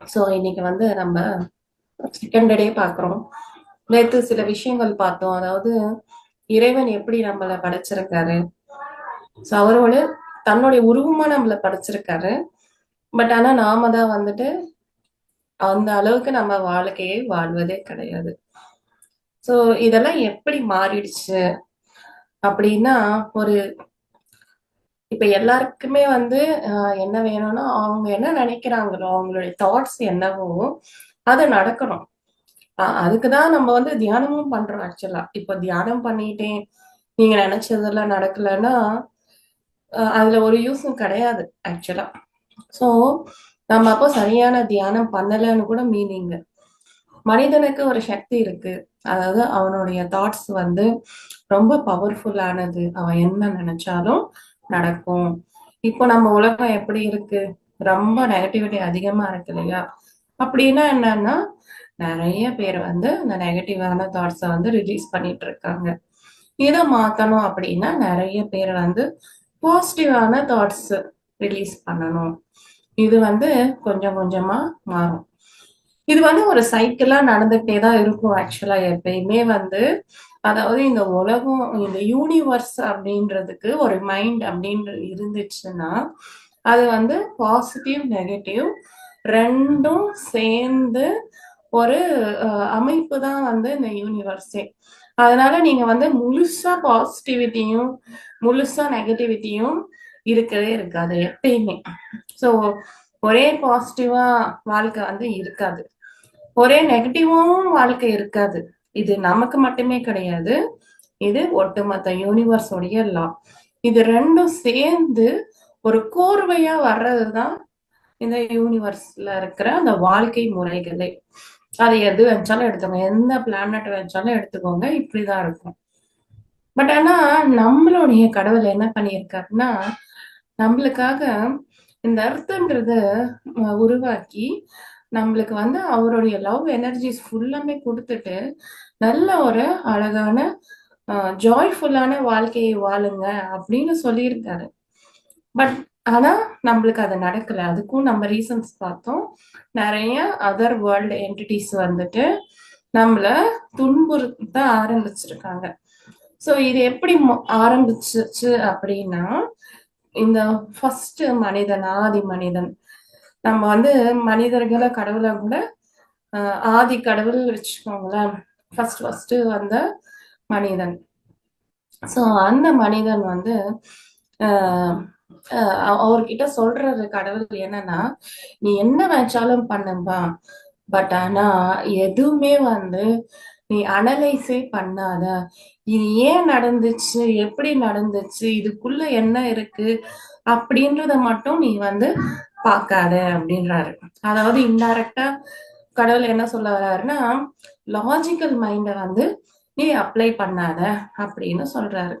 So இன்னைக்கு வந்து நம்ம செகண்ட் டே பார்க்குறோம். நேற்று சில விஷயங்கள் பார்த்தோம். அதாவது இறைவன் எப்படி நம்மளை படைச்சிருக்காரு. ஸோ அவரோட தன்னுடைய உருவமா நம்மளை படைச்சிருக்காரு. பட் ஆனா நாம தான் வந்துட்டு அந்த அளவுக்கு நம்ம வாழ்க்கையை வாழ்வதே கிடையாது. ஸோ இதெல்லாம் எப்படி மாறிடுச்சு? அப்படின்னா ஒரு இப்ப எல்லாருக்குமே வந்து ஆஹ் என்ன வேணும்னா அவங்க என்ன நினைக்கிறாங்களோ அவங்களுடைய தாட்ஸ் என்னவோ அது நடக்கணும். அதுக்குதான் நம்ம வந்து தியானமும் பண்றோம் ஆக்சுவலா இப்ப தியானம் பண்ணிட்டேன். நீங்க நினைச்சதெல்லாம் நடக்கலைன்னா அதுல ஒரு யூஸும் கிடையாது ஆக்சுவலா சோ நம்ம அப்போ சரியான தியானம் பண்ணலைன்னு கூட மீனிங் மனிதனுக்கு ஒரு சக்தி இருக்கு. அதாவது அவனுடைய தாட்ஸ் வந்து ரொம்ப பவர்ஃபுல்லானது அவன் என்ன நினைச்சாலும் நடக்கும். இப்போ நம்ம உலகம் எப்படி இருக்கு? ரொம்ப நெகட்டிவிட்டி அதிகமா இருக்கு இல்லையா? அப்படின்னா என்னன்னா நிறைய பேர் வந்து இந்த நெகட்டிவான தாட்ஸை வந்து ரிலீஸ் பண்ணிட்டு இருக்காங்க. இதை மாத்தணும் அப்படின்னா நிறைய பேர் வந்து பாசிட்டிவான தாட்ஸ் ரிலீஸ் பண்ணணும். இது வந்து கொஞ்சம் கொஞ்சமா மாறும். இது வந்து ஒரு சைக்கிளா நடந்துகிட்டே தான் இருக்கும் ஆக்சுவலா எப்பயுமே வந்து. அதாவது இந்த உலகம் இந்த யூனிவர்ஸ் அப்படின்றதுக்கு ஒரு மைண்ட் அப்படின்ற இருந்துச்சுன்னா அது வந்து பாசிட்டிவ் நெகட்டிவ் ரெண்டும் சேர்ந்து ஒரு அமைப்பு தான் வந்து இந்த யூனிவர்ஸே அதனால நீங்க வந்து முழுசா பாசிட்டிவிட்டியும் முழுசா நெகட்டிவிட்டியும் இருக்கவே இருக்காது எப்பயுமே. ஸோ ஒரே பாசிட்டிவா வாழ்க்கை வந்து இருக்காது. ஒரே நெகட்டிவும் வாழ்க்கை இருக்காது. இது நமக்கு மட்டுமே கிடையாது. இது ஒட்டுமொத்த யூனிவர்ஸோடைய லா இது ரெண்டும் சேர்ந்து ஒரு கோர்வையா வர்றதுதான் இந்த யூனிவர்ஸ்ல இருக்கிற அந்த வாழ்க்கை முறைகளே. அது எது வச்சாலும் எடுத்துக்கோங்க. எந்த பிளானட் வச்சாலும் எடுத்துக்கோங்க. இப்படிதான் இருக்கும். பட் ஆனா நம்மளுடைய கடவுள் என்ன பண்ணியிருக்காருன்னா நம்மளுக்காக இந்த அர்த்தன்றத உருவாக்கி நம்மளுக்கு வந்து அவருடைய லவ் எனர்ஜிஸ் ஃபுல்லாமே கொடுத்துட்டு நல்ல ஒரு அழகான ஜாய்ஃபுல்லான வாழ்க்கையை வாழுங்க அப்படின்னு சொல்லியிருக்காரு. பட் ஆனா நம்மளுக்கு அது நடக்கல. அதுக்கும் நம்ம ரீசன்ஸ் பார்த்தோம். நிறைய அதர் வேர்ல்டு என்டிட்டிஸ் வந்துட்டு நம்மள துன்புறுத்த ஆரம்பிச்சிருக்காங்க. ஸோ இது எப்படி மொ- ஆரம்பிச்சிச்சு அப்படின்னா இந்த ஃபர்ஸ்ட் மனிதன் ஆதி மனிதன். நம்ம வந்து மனிதர்களை கடவுளை கூட ஆஹ் ஆதி கடவுள் வச்சுக்கோங்களேன். ஃபர்ஸ்ட் ஃபர்ஸ்ட் வந்த மனிதன். ஸோ அந்த மனிதன் வந்து ஆஹ் அவர்கிட்ட சொல்றது கடவுள் என்னன்னா நீ என்ன வச்சாலும் பண்ணுப்பா பட் ஆனா எதுவுமே வந்து நீ அனலைஸே பண்ணாத. இது ஏன் நடந்துச்சு? எப்படி நடந்துச்சு? இதுக்குள்ள என்ன இருக்கு? அப்படின்றத மட்டும் நீ வந்து பார்க்காத அப்படின்றாரு. அதாவது இன்டைரக்டா கடவுள் என்ன சொல்ல வர்றாருன்னா லாஜிக்கல் மைண்டை வந்து நீ அப்ளை பண்ணாத அப்படின்னு சொல்றாரு.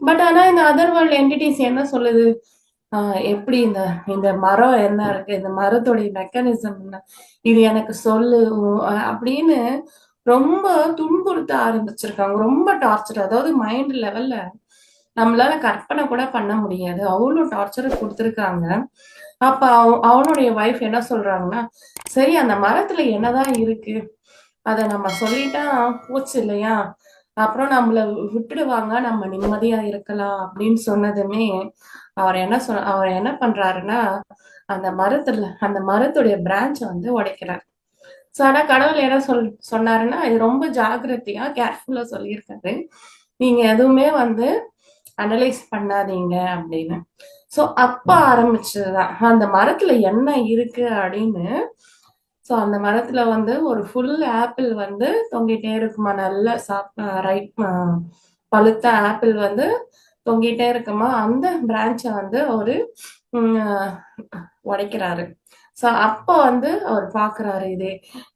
பட் ஆனா இந்த அதர் வேர்ல்ட் என்டிட்டிஸ் என்ன சொல்லுது? ஆஹ் எப்படி இந்த இந்த மரம் என்ன இருக்கு? இந்த மரத்துடைய மெக்கானிசம் என்ன? இது எனக்கு சொல்லு அப்படின்னு ரொம்ப துன்புறுத்த ஆரம்பிச்சிருக்காங்க. ரொம்ப டார்ச்சர் அதாவது மைண்ட் லெவல்ல நம்மளால கற்பனை கூட பண்ண முடியாது. அவ்வளோ டார்ச்சர் கொடுத்துருக்காங்க. அப்ப அவ- அவனுடைய ஒய்ஃப் என்ன சொல்றாங்கன்னா சரி அந்த மரத்துல என்னதான் இருக்கு? அதை நம்ம சொல்லிட்டா போச்சு இல்லையா? அப்புறம் நம்மள விட்டுடுவாங்க. நம்ம நிம்மதியா இருக்கலாம் அப்படின்னு சொன்னதுமே அவர் என்ன சொ அவர் என்ன பண்றாருன்னா அந்த மரத்துல அந்த மரத்துடைய பிரான்ச் வந்து உடைக்கிறார். சோ ஆனா கடவுள் என்ன சொல் சொன்னாருன்னா இது ரொம்ப ஜாக்கிரதையா கேர்ஃபுல்லா சொல்லியிருக்காரு. நீங்க எதுவுமே வந்து அனலைஸ் பண்ணாதீங்க அப்படின்னு. சோ அப்ப ஆரம்பிச்சதுதான். அந்த மரத்துல என்ன இருக்கு அப்படின்னு ஸோ அந்த மரத்துல வந்து ஒரு ஃபுல் ஆப்பிள் வந்து தொங்கிட்டே இருக்குமா? நல்ல சாப் ரைட் பழுத்த ஆப்பிள் வந்து தொங்கிட்டே இருக்குமா? அந்த பிரான்ச்சை வந்து ஒரு உடைக்கிறாரு. ஸோ அப்போ வந்து அவர் பாக்குறாரு இது.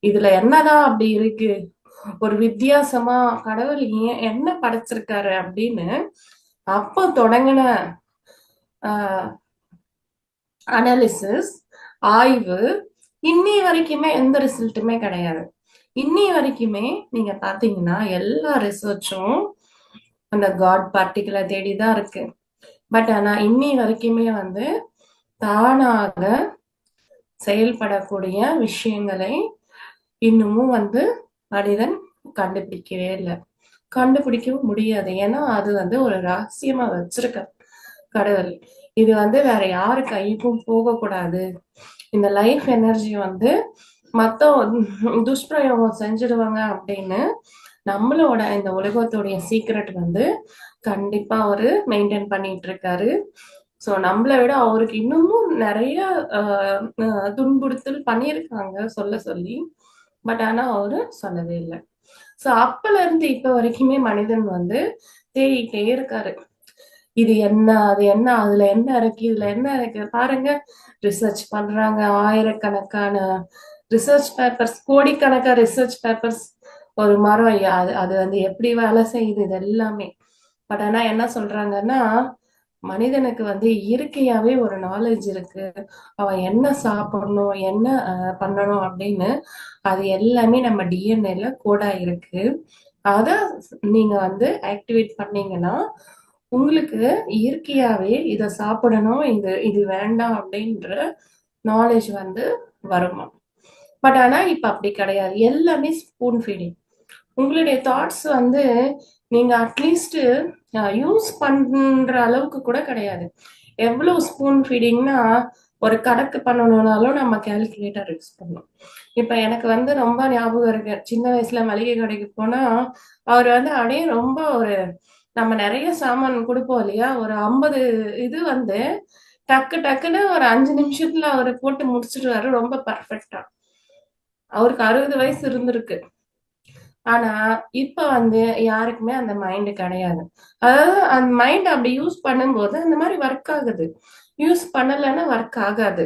இதுல என்னதான் அப்படி இருக்கு? ஒரு வித்தியாசமா கடவுள் ஏன் என்ன படைச்சிருக்காரு அப்படின்னு அப்போ தொடங்கின அனாலிசிஸ் ஆய்வு இன்னி வரைக்குமே எந்த ரிசல்ட்டுமே கிடையாது. இன்னி வரைக்குமே நீங்க பாத்தீங்கன்னா எல்லா ரிசர்ச்சும் அந்த காட் பார்ட்டிகுலர் தேடி தான் இருக்கு. பட் ஆனா இன்னி வரைக்குமே வந்து தானாக செயல்படக்கூடிய விஷயங்களை இன்னமும் வந்து மனிதன் கண்டுபிடிக்கவே இல்லை. கண்டுபிடிக்கவும் முடியாது. ஏன்னா அது வந்து ஒரு ரகசியமா வச்சிருக்க கடவுள். இது வந்து வேற யாரு கைக்கும் போகக்கூடாது. இந்த லைஃப் எனர்ஜி வந்து மத்த துஷ்பிரயோகம் செஞ்சிடுவாங்க அப்படின்னு நம்மளோட இந்த உலகத்தோடைய சீக்ரெட் வந்து கண்டிப்பா அவரு மெயின்டைன் பண்ணிட்டு இருக்காரு ஸோ நம்மளை விட அவருக்கு இன்னமும் நிறைய துன்புறுத்தல் பண்ணியிருக்காங்க சொல்ல சொல்லி. பட் ஆனா அவரு சொல்லவே இல்லை. ஸோ அப்பல இருந்து இப்ப வரைக்குமே மனிதன் வந்து தேடிட்டே இருக்காரு. இது என்ன அது என்ன அதுல என்ன இருக்கு இதுல என்ன இருக்கு? பாருங்க ரிசர்ச் பண்றாங்க ஆயிரக்கணக்கான ரிசர்ச் பேப்பர்ஸ் கோடிக்கணக்கா ரிசர்ச் பேப்பர்ஸ் ஒரு மரம் அது அது வந்து எப்படி வேலை செய்யுது இது எல்லாமே பட் ஆனா என்ன சொல்றாங்கன்னா மனிதனுக்கு வந்து இயற்கையாவே ஒரு நாலேஜ் இருக்கு. அவன் என்ன சாப்பிடணும் என்ன பண்ணணும் அப்படின்னு அது எல்லாமே நம்ம டிஎன்ஏல கோடா இருக்கு. அத நீங்க வந்து ஆக்டிவேட் பண்ணீங்கன்னா உங்களுக்கு இயற்கையாவே இத சாப்பிடணும் இது இது வேண்டாம் அப்படின்ற நாலேஜ் வந்து வருமா பட் ஆனா இப்ப அப்படி கிடையாது. எல்லாமே ஸ்பூன் ஃபீடிங் உங்களுடைய தாட்ஸ் வந்து நீங்க அட்லீஸ்ட் யூஸ் பண்ற அளவுக்கு கூட கிடையாது. எவ்வளவு ஸ்பூன் ஃபீடிங்னா ஒரு கணக்கு பண்ணணும்னாலும் நம்ம கேல்குலேட்டர் யூஸ் பண்ணணும். இப்ப எனக்கு வந்து ரொம்ப ஞாபகம் இருக்கு. சின்ன வயசுல மளிகை கடைக்கு போனா அவர் வந்து அப்படியே ரொம்ப ஒரு நம்ம நிறைய சாமான் கொடுப்போம் இல்லையா? ஒரு ஐம்பது இது வந்து டக்கு டக்குன்னு ஒரு அஞ்சு நிமிஷத்துல அவரு போட்டு முடிச்சிடுவாரு. ரொம்ப பர்ஃபெக்டா அவருக்கு அறுபது வயசு இருந்திருக்கு. ஆனா இப்ப வந்து யாருக்குமே அந்த மைண்ட் கிடையாது. அதாவது அந்த மைண்ட் அப்படி யூஸ் பண்ணும்போது அந்த மாதிரி ஒர்க் ஆகுது. யூஸ் பண்ணலைன்னா ஒர்க் ஆகாது.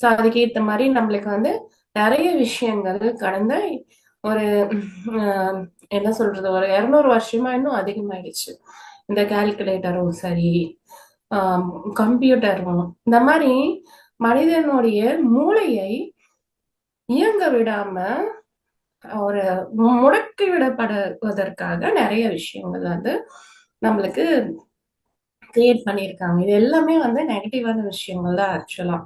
ஸோ அதுக்கு ஏத்த மாதிரி நம்மளுக்கு வந்து நிறைய விஷயங்கள் கடந்த ஒரு என்ன சொல்றது ஒரு இரநூறு வருஷமா இன்னும் அதிகமாயிடுச்சு. இந்த கால்குலேட்டரும் சரி கம்ப்யூட்டரும் இந்த மாதிரி மனிதனுடைய மூளையை இயங்க விடாம ஒரு முடக்கி விடப்படுவதற்காக நிறைய விஷயங்கள் வந்து நம்மளுக்கு கிரியேட் பண்ணியிருக்காங்க. இது எல்லாமே வந்து நெகட்டிவான விஷயங்கள் தான் ஆக்சுவலா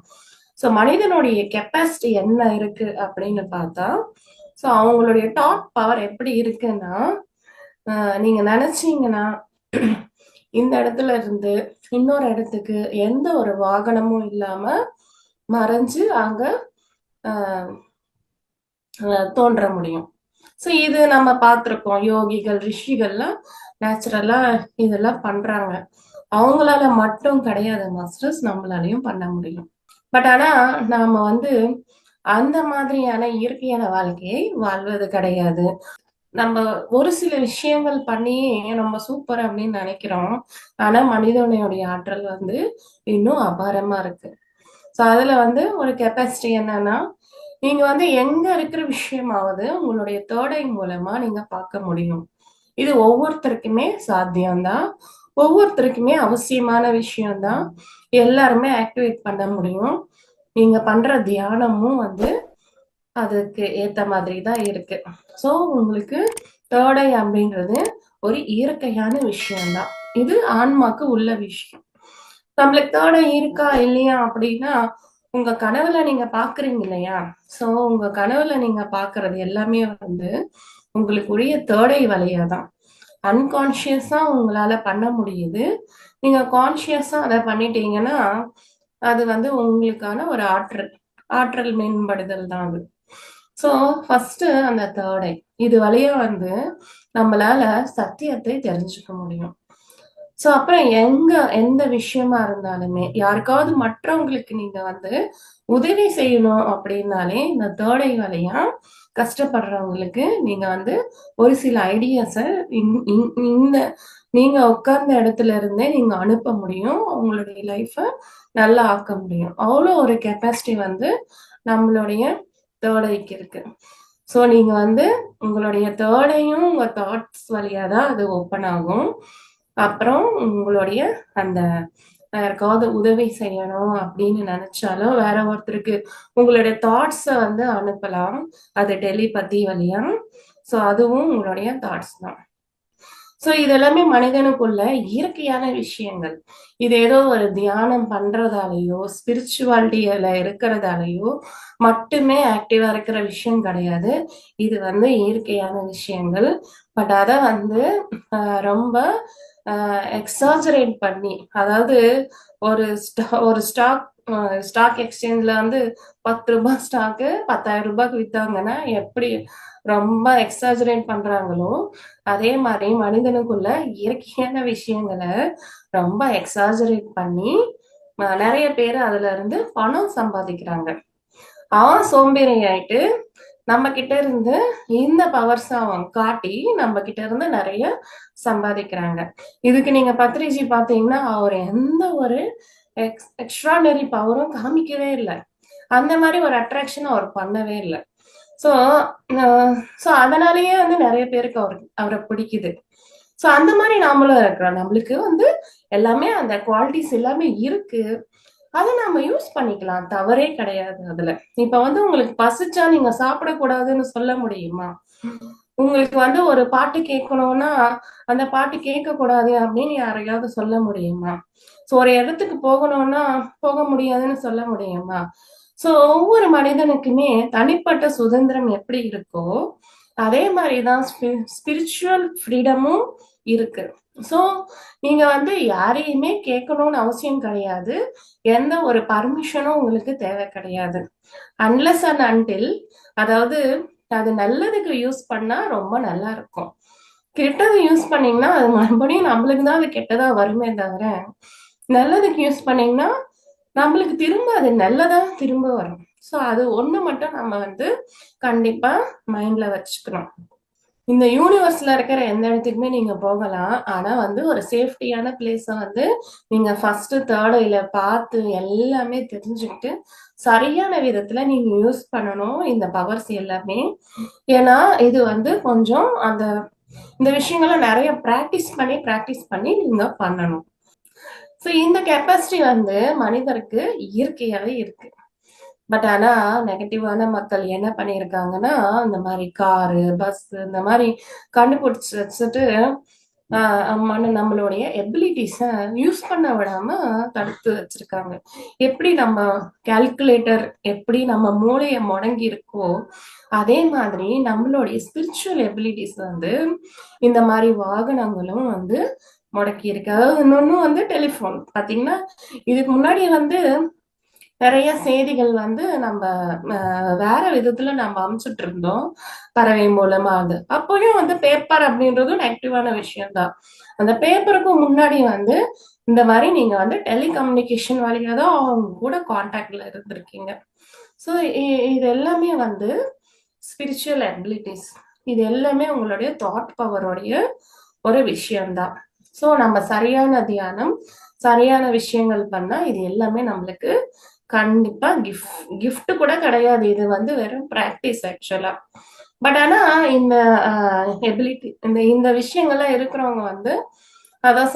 ஸோ மனிதனுடைய கெப்பாசிட்டி என்ன இருக்கு அப்படின்னு பார்த்தா ஸோ அவங்களுடைய டாப் பவர் எப்படி இருக்குன்னா நீங்க நினைச்சீங்கன்னா இந்த இடத்துல இருந்து இன்னொரு இடத்துக்கு எந்த ஒரு வாகனமும் இல்லாம மறைஞ்சு அங்க தோன்ற முடியும். ஸோ இது நம்ம பார்த்துருக்கோம். யோகிகள் ரிஷிகள்லாம் நேச்சுரலா இதெல்லாம் பண்றாங்க. அவங்களால மட்டும் கிடையாது மாஸ்டர்ஸ் நம்மளாலையும் பண்ண முடியும். பட் ஆனா நாம வந்து அந்த மாதிரியான இயற்கையான வாழ்க்கையை வாழ்வது கிடையாது. நம்ம ஒரு சில விஷயங்கள் பண்ணி நம்ம சூப்பர் அப்படின்னு நினைக்கிறோம். ஆனா மனிதனுடைய ஆற்றல் வந்து இன்னும் அபாரமா இருக்கு. ஸோ அதுல வந்து ஒரு கெப்பாசிட்டி என்னன்னா நீங்க வந்து எங்க இருக்கிற விஷயமாவது உங்களுடைய தேடை மூலமா நீங்க பார்க்க முடியும். இது ஒவ்வொருத்தருக்குமே சாத்தியம்தான். ஒவ்வொருத்தருக்குமே அவசியமான விஷயம்தான். எல்லாருமே ஆக்டிவேட் பண்ண முடியும். நீங்க பண்ற தியானமும் வந்து அதுக்கு ஏத்த மாதிரி தான் இருக்கு. ஸோ உங்களுக்கு தேர்டை அப்படின்றது ஒரு இயற்கையான விஷயம்தான். இது ஆன்மாக்கு உள்ள விஷயம். நம்மளுக்கு தேர்டை இருக்கா இல்லையா அப்படின்னா உங்க கனவுல நீங்க பாக்குறீங்க இல்லையா? சோ உங்க கனவுல நீங்க பாக்குறது எல்லாமே வந்து உங்களுக்குரிய தேர்டை தேடை வழியாதான். அன்கான்சியஸா உங்களால பண்ண முடியுது. நீங்க கான்சியஸா அதை பண்ணிட்டீங்கன்னா அது வந்து உங்களுக்கான ஒரு ஆற்றல் ஆற்றல் மேம்படுதல் தான் அது. ஸோ ஃபர்ஸ்ட் அந்த தேர்டை இது வழியா வந்து நம்மளால சத்தியத்தை தெரிஞ்சுக்க முடியும். ஸோ அப்புறம் எங்க எந்த விஷயமா இருந்தாலுமே யாருக்காவது மற்றவங்களுக்கு நீங்க வந்து உதவி செய்யணும் அப்படின்னாலே இந்த தேர்டை வழியா கஷ்டப்படுறவங்களுக்கு நீங்க வந்து ஒரு சில ஐடியாஸை இந்த நீங்க உட்கார்ந்த இடத்துல இருந்தே நீங்க அனுப்ப முடியும். உங்களுடைய லைஃப நல்லா ஆக்க முடியும். அவ்வளோ ஒரு கெப்பாசிட்டி வந்து நம்மளுடைய தேர்டைக்கு இருக்கு. ஸோ நீங்க வந்து உங்களுடைய தேர்டையும் உங்க தாட்ஸ் வழியா தான் அது ஓப்பன் ஆகும். அப்புறம் உங்களுடைய அந்த யாருக்காவது உதவி செய்யணும் அப்படின்னு நினைச்சாலும் வேற ஒருத்தருக்கு உங்களுடைய தாட்ஸை வந்து அனுப்பலாம். அது டெலிபதி வழியா. ஸோ அதுவும் உங்களுடைய தாட்ஸ் தான். சோ இது எல்லாமே மனிதனுக்குள்ள இயற்கையான விஷயங்கள். இது ஏதோ ஒரு தியானம் பண்றதாலேயோ ஸ்பிரிச்சுவாலிட்டியில இருக்கிறதாலேயோ மட்டுமே ஆக்டிவா இருக்கிற விஷயம் கிடையாது. இது வந்து இயற்கையான விஷயங்கள். பட் அத வந்து ஆஹ் ரொம்ப எக்ஸாஜரேட் பண்ணி அதாவது ஒரு ஒரு ஸ்டாக் ஸ்டாக் எக்ஸ்சேஞ்ச்ல வந்து பத்து ரூபாய் ஸ்டாக்கு பத்தாயிரம் ரூபாய்க்கு வித்தாங்கன்னா எப்படி ரொம்ப எக்ஸாஜரேட் பண்றாங்களோ அதே மாதிரி மனிதனுக்குள்ள இயற்கையான விஷயங்களை ரொம்ப எக்ஸாஜரேட் பண்ணி நிறைய பேர் அதுல இருந்து பணம் சம்பாதிக்கிறாங்க. அவன் சோம்பேறி ஆயிட்டு நம்ம கிட்ட இருந்து இந்த பவர்ஸ் அவன் காட்டி நம்ம கிட்ட இருந்து நிறைய சம்பாதிக்கிறாங்க. இதுக்கு நீங்க பத்ரிஜி பாத்தீங்கன்னா அவர் எந்த ஒரு எக்ஸ் எக்ஸ்ட்ராடனரி பவரும் காமிக்கவே இல்லை. அந்த மாதிரி ஒரு அட்ராக்ஷன் அவர் பண்ணவே இல்லை. ஸோ ஸோ அதனாலயே வந்து நிறைய பேருக்கு அவர் அவரை பிடிக்குது. ஸோ அந்த மாதிரி நாமளும் இருக்கிறோம் நம்மளுக்கு வந்து எல்லாமே அந்த குவாலிட்டிஸ் எல்லாமே இருக்கு. அதை நாம யூஸ் பண்ணிக்கலாம். தவறே கிடையாது அதுல. இப்ப வந்து உங்களுக்கு பசிச்சா நீங்க சாப்பிடக்கூடாதுன்னு சொல்ல முடியுமா? உங்களுக்கு வந்து ஒரு பாட்டு கேட்கணும்னா அந்த பாட்டு கேட்க கூடாது அப்படின்னு யாரையாவது சொல்ல முடியுமா? சோ ஒரு இடத்துக்கு போகணும்னா போக முடியாதுன்னு சொல்ல முடியுமா? சோ ஒவ்வொரு மனிதனுக்குமே தனிப்பட்ட சுதந்திரம் எப்படி இருக்கோ அதே மாதிரிதான் ஸ்பிரிச்சுவல் ஃப்ரீடமும் இருக்கு. சோ நீங்க வந்து யாரையுமே கேட்கணும்னு அவசியம் கிடையாது. எந்த ஒரு பர்மிஷனும் உங்களுக்கு தேவை கிடையாது. அன்லஸ் அண்ட் அன்டில் அதாவது அது நல்லதுக்கு யூஸ் பண்ணா ரொம்ப நல்லா இருக்கும். கெட்டதை யூஸ் பண்ணீங்கன்னா அது மறுபடியும் நம்மளுக்கு தான் அது கெட்டதா வருமே தவிர நல்லதுக்கு யூஸ் பண்ணீங்கன்னா நம்மளுக்கு திரும்ப அது நல்லதா திரும்ப வரும். ஸோ அது ஒண்ணு மட்டும் நம்ம வந்து கண்டிப்பா மைண்ட்ல வச்சுக்கணும். இந்த யூனிவர்ஸ்ல இருக்கிற எந்த இடத்துக்குமே நீங்க போகலாம். ஆனா வந்து ஒரு சேஃப்டியான பிளேஸ வந்து நீங்க ஃபர்ஸ்ட் தேர்ட் இல்ல பார்த்து எல்லாமே தெரிஞ்சுக்கிட்டு சரியான விதத்துல நீங்க யூஸ் பண்ணணும். இந்த பவர்ஸ் எல்லாமே. ஏன்னா இது வந்து கொஞ்சம் அந்த இந்த விஷயங்களை நிறைய ப்ராக்டிஸ் பண்ணி ப்ராக்டிஸ் பண்ணி நீங்க பண்ணணும். ஸோ இந்த கெப்பாசிட்டி வந்து மனிதருக்கு இயற்கையாகவே இருக்கு. பட் ஆனா நெகட்டிவான மக்கள் என்ன பண்ணியிருக்காங்கன்னா இந்த மாதிரி காரு பஸ் இந்த மாதிரி கண்டுபிடிச்சு வச்சுட்டு ஆஹ் மன நம்மளுடைய எபிலிட்டிஸ யூஸ் பண்ண விடாம தடுத்து வச்சிருக்காங்க. எப்படி நம்ம கால்குலேட்டர் எப்படி நம்ம மூளைய முடங்கி இருக்கோ அதே மாதிரி நம்மளுடைய ஸ்பிரிச்சுவல் எபிலிட்டிஸ் வந்து இந்த மாதிரி வாகனங்களும் வந்து முடக்கி இருக்கு அதாவது இன்னொன்னு வந்து டெலிஃபோன். பாத்தீங்கன்னா இதுக்கு முன்னாடி வந்து நிறைய செய்திகள் வந்து நம்ம வேற விதத்துல நம்ம அமைச்சிட்டு இருந்தோம். பறவை மூலமா அது. அப்பயும் வந்து பேப்பர் அப்படின்றதும் நெகட்டிவான விஷயம்தான். அந்த பேப்பருக்கும் முன்னாடி வந்து இந்த மாதிரி நீங்க வந்து டெலிகம்யூனிகேஷன் வழியா தான் அவங்க கூட கான்டாக்ட்ல இருந்திருக்கீங்க. ஸோ இது எல்லாமே வந்து ஸ்பிரிச்சுவல் அபிலிட்டிஸ் இது எல்லாமே உங்களுடைய தாட் பவருடைய ஒரு விஷயம்தான். ஸோ நம்ம சரியான தியானம் சரியான விஷயங்கள் பண்ணா இது எல்லாமே நம்மளுக்கு கண்டிப்பா கிஃப்ட் கிஃப்ட் கூட கிடையாது. இது வந்து வெறும் பிராக்டிஸ் ஆக்சுவலா பட் ஆனா இந்த எபிலிட்டி இந்த இந்த விஷயங்கள்லாம் இருக்கிறவங்க வந்து அதான்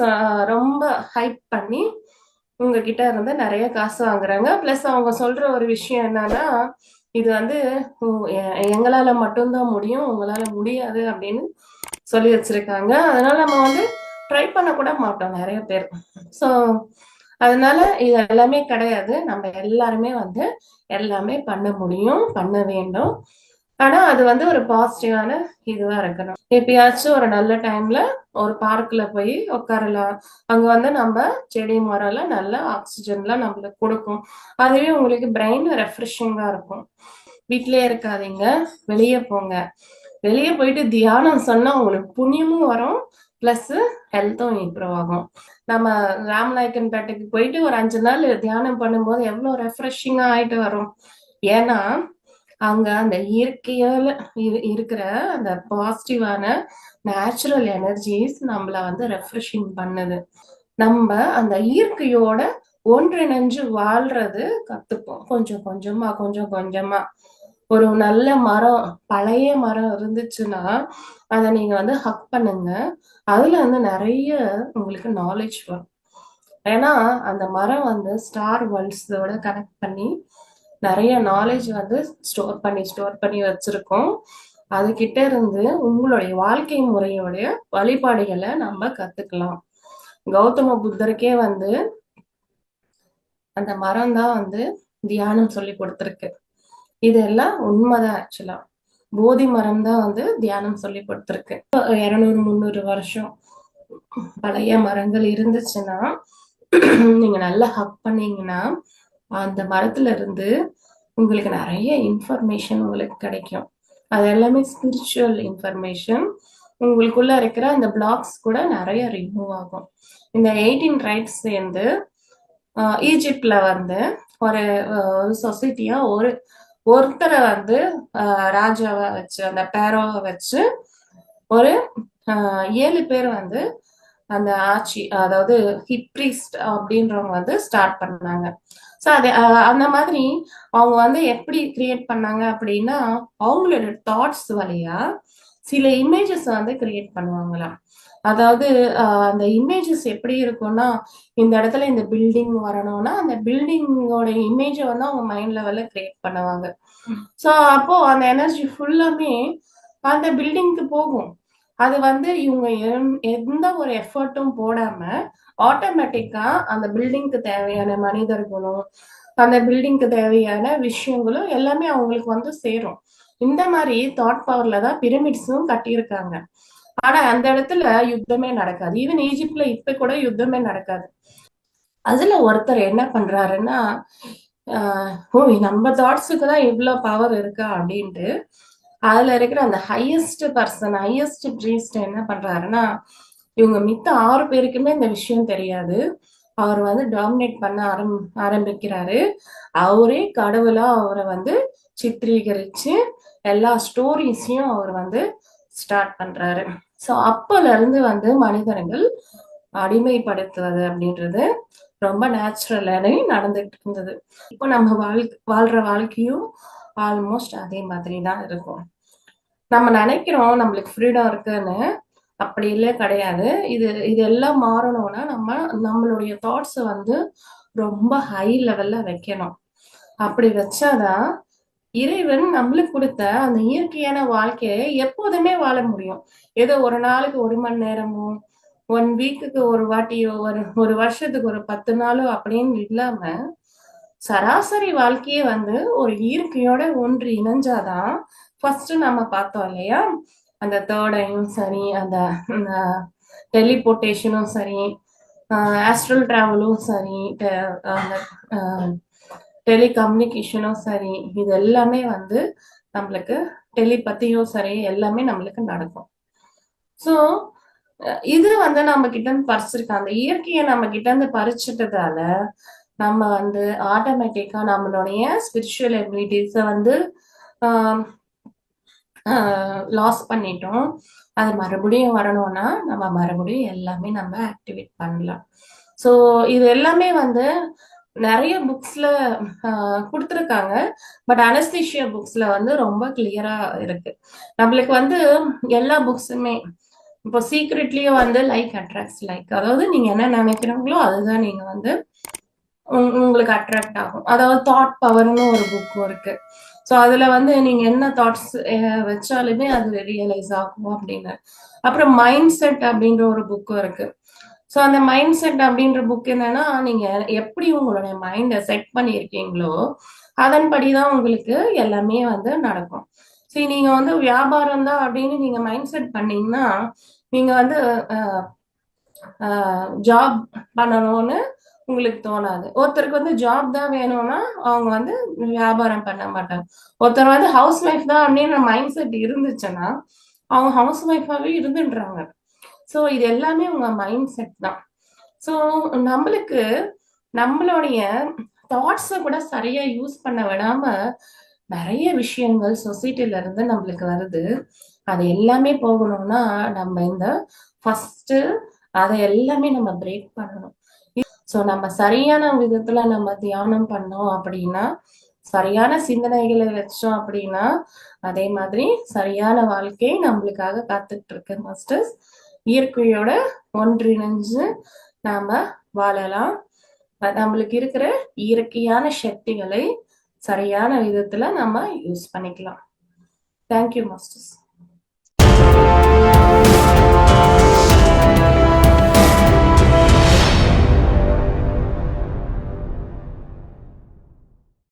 ரொம்ப ஹைப் பண்ணி உங்ககிட்ட இருந்து நிறைய காசு வாங்குறாங்க. பிளஸ் அவங்க சொல்ற ஒரு விஷயம் என்னன்னா இது வந்து எ- எங்களால மட்டும்தான் முடியும் உங்களால முடியாது அப்படின்னு சொல்லி வச்சிருக்காங்க. அதனால நம்ம வந்து ட்ரை பண்ண கூட மாட்டோம் நிறைய பேர். ஸோ அதனால இது எல்லாமே கிடையாது. நம்ம எல்லாருமே வந்து எல்லாமே பண்ண முடியும் பண்ண வேண்டும். ஆனா அது வந்து ஒரு பாசிட்டிவான இதுவா இருக்கணும். எப்பயாச்சும் ஒரு நல்ல டைம்ல ஒரு பார்க்ல போய் உட்காரலாம். அங்க வந்து நம்ம செடி மரம்லாம் நல்ல ஆக்சிஜன்லாம் நம்மளுக்கு கொடுக்கும். அதுவே உங்களுக்கு பிரெயின் ரெஃப்ரெஷிங்கா இருக்கும். வீட்லயே இருக்காதீங்க. வெளியே போங்க. வெளியே போயிட்டு தியானம் சொன்னா உங்களுக்கு புண்ணியமும் வரும். பிளஸ் ஹெல்த்தும் இம்ப்ரூவ் ஆகும். நம்ம ராமநாயக்கன் பேட்டைக்கு போயிட்டு ஒரு அஞ்சு நாள் தியானம் பண்ணும்போது எவ்வளோ ரெஃப்ரெஷிங்கா ஆயிட்டு வரும். ஏன்னா அங்க அந்த இயற்கையால இரு- இருக்கிற அந்த பாசிட்டிவான நேச்சுரல் எனர்ஜிஸ் நம்மள வந்து ரெஃப்ரெஷிங் பண்ணுது. நம்ம அந்த இயற்கையோட ஒன்றிணைஞ்சு வாழ்றது கத்துப்போம். கொஞ்சம் கொஞ்சமா கொஞ்சம் கொஞ்சமா. ஒரு நல்ல மரம் பழைய மரம் இருந்துச்சுன்னா அதை நீங்க வந்து ஹக் பண்ணுங்க. அதுல வந்து நிறைய உங்களுக்கு நாலேஜ் வரும். ஏன்னா அந்த மரம் வந்து ஸ்டார் வேர்ல்ட்ஸோட கனெக்ட் பண்ணி நிறைய நாலேஜ் வந்து ஸ்டோர் பண்ணி ஸ்டோர் பண்ணி வச்சிருக்கோம். அதுகிட்ட இருந்து உங்களுடைய வாழ்க்கை முறையோடைய வழிபாடுகளை நம்ம கத்துக்கலாம். கௌதம புத்தருக்கே வந்து அந்த மரம் தான் வந்து தியானம் சொல்லி கொடுத்துருக்கு. இதெல்லாம் உண்மைதான் ஆக்சுவலா. போதி மரம் தான் வந்து தியானம் சொல்லி கொடுத்துருக்கு. இருநூறு முந்நூறு வருஷம் பழைய மரங்கள் இருந்துச்சுன்னா நீங்க நல்லா ஹக் பண்ணீங்கன்னா அந்த மரத்துல இருந்து உங்களுக்கு நிறைய இன்ஃபர்மேஷன் உங்களுக்கு கிடைக்கும். அது எல்லாமே ஸ்பிரிச்சுவல் இன்ஃபர்மேஷன் உங்களுக்குள்ள இருக்கிற அந்த பிளாக்ஸ் கூட நிறைய ரிமூவ் ஆகும். இந்த எயிட்டீன் ரைட்ஸ் சேர்ந்து ஈஜிப்ட்ல வந்து ஒரு சொசைட்டியா ஒரு ஒருத்தரை வந்து ராஜாவை வச்சு அந்த பேரோவை வச்சு ஒரு ஏழு பேர் வந்து அந்த ஆட்சி அதாவது ஹிப்ரிஸ்ட் அப்படின்றவங்க வந்து ஸ்டார்ட் பண்ணாங்க. ஸோ அது அந்த மாதிரி அவங்க வந்து எப்படி கிரியேட் பண்ணாங்க அப்படின்னா அவங்களோட தாட்ஸ் வழியா சில இமேஜஸ் வந்து கிரியேட் பண்ணுவாங்களாம். அதாவது அந்த இமேஜஸ் எப்படி இருக்கும்னா இந்த இடத்துல இந்த பில்டிங் வரணும்னா அந்த பில்டிங்கோட இமேஜை வந்து அவங்க மைண்ட் லெவல்ல கிரியேட் பண்ணுவாங்க. ஸோ அப்போ அந்த எனர்ஜி ஃபுல்லாமே அந்த பில்டிங்க்கு போகும். அது வந்து இவங்க எந்த ஒரு எஃபர்ட்டும் போடாம ஆட்டோமேட்டிக்கா அந்த பில்டிங்க்கு தேவையான மனிதர்களும் அந்த பில்டிங்க்கு தேவையான விஷயங்களும் எல்லாமே அவங்களுக்கு வந்து சேரும். இந்த மாதிரி தாட் பவர்ல தான் பிரமிட்ஸும் கட்டியிருக்காங்க. ஆனா அந்த இடத்துல யுத்தமே நடக்காது. ஈவன் ஈஜிப்ட்ல இப்ப கூட யுத்தமே நடக்காது. அதுல ஒருத்தர் என்ன பண்றாருன்னா ஓ நம்ம தாட்ஸுக்கு தான் இவ்வளவு பவர் இருக்கா அப்படின்ட்டு அதுல இருக்கிற அந்த ஹையஸ்ட் பர்சன் ஹையஸ்ட் ப்ரீஸ்ட் என்ன பண்றாருன்னா இவங்க மித்த ஆறு பேருக்குமே இந்த விஷயம் தெரியாது. அவர் வந்து டாமினேட் பண்ண ஆரம் ஆரம்பிக்கிறாரு. அவரே கடவுளா அவரை வந்து சித்திரீகரிச்சு எல்லா ஸ்டோரிஸையும் அவர் வந்து ஸ்டார்ட் பண்றாரு. ஸோ அப்பல இருந்து வந்து மனிதர்கள் அடிமைப்படுத்துவது அப்படின்றது ரொம்ப நேச்சுரலானே நடந்துட்டு இருந்தது. இப்போ நம்ம வாழ் வாழ்ற வாழ்க்கையும் ஆல்மோஸ்ட் அதே மாதிரி தான் இருக்கும். நம்ம நினைக்கிறோம் நம்மளுக்கு ஃப்ரீடம் இருக்குன்னு. அப்படி இல்லை கிடையாது. இது இது எல்லாம் மாறணும்னா நம்ம நம்மளுடைய தாட்ஸை வந்து ரொம்ப ஹை லெவல்ல வைக்கணும். அப்படி வச்சாதான் இறைவன் நம்மளுக்கு கொடுத்த அந்த இயற்கையான வாழ்க்கையை எப்போதுமே வாழ முடியும். ஏதோ ஒரு நாளுக்கு ஒரு மணி நேரமோ ஒன் வீக்குக்கு ஒரு வாட்டியோ ஒரு ஒரு வருஷத்துக்கு ஒரு பத்து நாளோ அப்படின்னு இல்லாம சராசரி வாழ்க்கையே வந்து ஒரு இயற்கையோட ஒன்று இணைஞ்சாதான் ஃபர்ஸ்ட் நம்ம பார்த்தோம் இல்லையா? அந்த தேர்டையும் சரி அந்த டெலிபோர்டேஷனும் சரி ஆஸ்ட்ரல் டிராவலும் சரி அந்த டெலிகம்யூனிகேஷனும் சரி இது எல்லாமே வந்து நம்மளுக்கு டெலிபத்தியும் சரி எல்லாமே நம்மளுக்கு நடக்கும். ஸோ இது வந்து நம்ம கிட்ட இருந்து பறிச்சிருக்காங்க அந்த இயற்கையை நம்ம கிட்ட இருந்து பறிச்சிட்டதால நம்ம வந்து ஆட்டோமேட்டிக்கா நம்மளுடைய ஸ்பிரிச்சுவல் எபிலிட்டிஸை வந்து லாஸ் பண்ணிட்டோம். அது மறுபடியும் வரணும்னா நம்ம மறுபடியும் எல்லாமே நம்ம ஆக்டிவேட் பண்ணலாம். ஸோ இது எல்லாமே வந்து நிறைய புக்ஸ்ல கொடுத்துருக்காங்க. பட் அனஸ்தீஷியா புக்ஸ்ல வந்து ரொம்ப கிளியரா இருக்கு. நம்மளுக்கு வந்து எல்லா புக்ஸுமே இப்போ சீக்ரெட்லயே வந்து லைக் அட்ராக்ட்ஸ் லைக் அதாவது நீங்க என்ன நினைக்கிறீங்களோ அதுதான் நீங்க வந்து உங்களுக்கு அட்ராக்ட் ஆகும். அதாவது தாட் பவர்னு ஒரு புக்கும் இருக்கு. ஸோ அதுல வந்து நீங்க என்ன தாட்ஸ் வச்சாலுமே அது ரியலைஸ் ஆகும் அப்படின்னு. அப்புறம் மைண்ட் செட் அப்படின்ற ஒரு புக்கும் இருக்கு. ஸோ அந்த மைண்ட் செட் அப்படின்ற புக் என்னன்னா நீங்க எப்படி உங்களுடைய மைண்டை செட் பண்ணியிருக்கீங்களோ அதன்படி தான் உங்களுக்கு எல்லாமே வந்து நடக்கும். சரி நீங்க வந்து வியாபாரம் தான் அப்படின்னு நீங்க மைண்ட் செட் பண்ணீங்கன்னா நீங்க வந்து ஜாப் பண்ணணும்னு உங்களுக்கு தோணாது. ஒருத்தருக்கு வந்து ஜாப் தான் வேணும்னா அவங்க வந்து வியாபாரம் பண்ண மாட்டாங்க. ஒருத்தர் வந்து ஹவுஸ் ஒய்ஃப் தான் அப்படின்னு மைண்ட் செட் இருந்துச்சுன்னா அவங்க ஹவுஸ் ஒய்ஃபாவே இருந்துன்றாங்க ஸோ இது எல்லாமே உங்க மைண்ட் செட் தான். ஸோ நம்மளுக்கு நம்மளுடைய தாட்ஸை கூட சரியா யூஸ் பண்ண விடாம நிறைய விஷயங்கள் சொசைட்டில இருந்து நம்மளுக்கு வருது. அது எல்லாமே போகணும்னா நம்ம இந்த ஃபர்ஸ்ட் அதை எல்லாமே நம்ம பிரேக் பண்ணணும். ஸோ நம்ம சரியான விதத்துல நம்ம தியானம் பண்ணோம் அப்படின்னா சரியான சிந்தனைகளை வச்சோம் அப்படின்னா அதே மாதிரி சரியான வாழ்க்கை நம்மளுக்காக காத்துட்டு இருக்கு மாஸ்டர்ஸ் இயற்கையோட ஒன்றிணைஞ்சு நாம வாழலாம். நம்மளுக்கு இருக்கிற இயற்கையான சக்திகளை சரியான விதத்துல நம்ம யூஸ் பண்ணிக்கலாம். Thank you masters